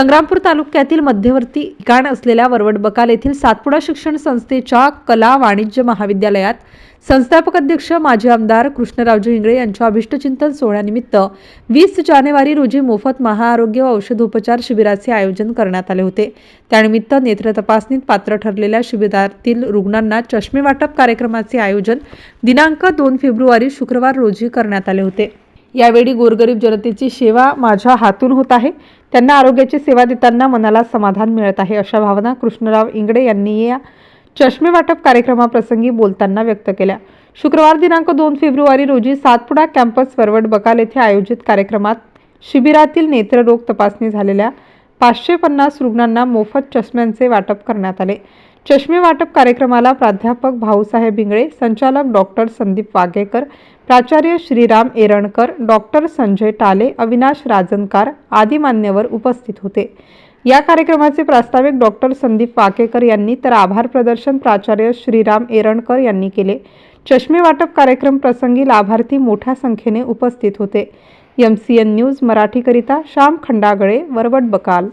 संग्रामपूर तालुक्यातील मध्यवर्ती ठिकाण असलेल्या वरवड बकाल येथील सातपुडा शिक्षण संस्थेच्या कला वाणिज्य महाविद्यालयात संस्थापक अध्यक्ष माजी आमदार कृष्णरावजी इंगळे यांच्या अभिष्टचिंतन सोहळ्यानिमित्त वीस जानेवारी रोजी मोफत महाआरोग्य व औषधोपचार शिबिराचे आयोजन करण्यात आले होते. त्यानिमित्त नेत्र तपासणीत पात्र ठरलेल्या शिबिरातील रुग्णांना चष्मे वाटप कार्यक्रमाचे आयोजन दिनांक दोन फेब्रुवारी शुक्रवार रोजी करण्यात आले होते. यावेळी गोरगरीब जनतेची सेवा माझ्या हातून होत आहे. त्यांना आरोग्याची सेवा देताना मनाला समाधान मिळत आहे अशा भावना कृष्णराव इंगडे यांनी या चष्मे वाटप कार्यक्रमाप्रसंगी बोलताना व्यक्त केल्या. शुक्रवार दिनांक दोन फेब्रुवारी रोजी सातपुडा कॅम्पस वरवड बकाल येथे आयोजित कार्यक्रमात शिबिरातील नेत्ररोग तपासणी झालेल्या पाचशे पन्नास रुग्णांना मोफत चष्म्यांचे वाटप करण्यात आले. चष्मे वाटप कार्यक्रमाला प्राध्यापक भाऊसाहेब इंगळे संचालक डॉक्टर संदीप वागेकर प्राचार्य श्रीराम एरणकर डॉक्टर संजय टाले अविनाश राजनकार आदी मान्यवर उपस्थित होते. या कार्यक्रमाचे प्रास्ताविक डॉक्टर संदीप वाकेकर यांनी तर आभार प्रदर्शन प्राचार्य श्रीराम एरणकर यांनी केले. चष्मे वाटप कार्यक्रम प्रसंगी लाभार्थी मोठ्या संख्येने उपस्थित होते. एम सी एन न्यूज मराठीकरिता श्याम खंडागळे वरवड बकाल.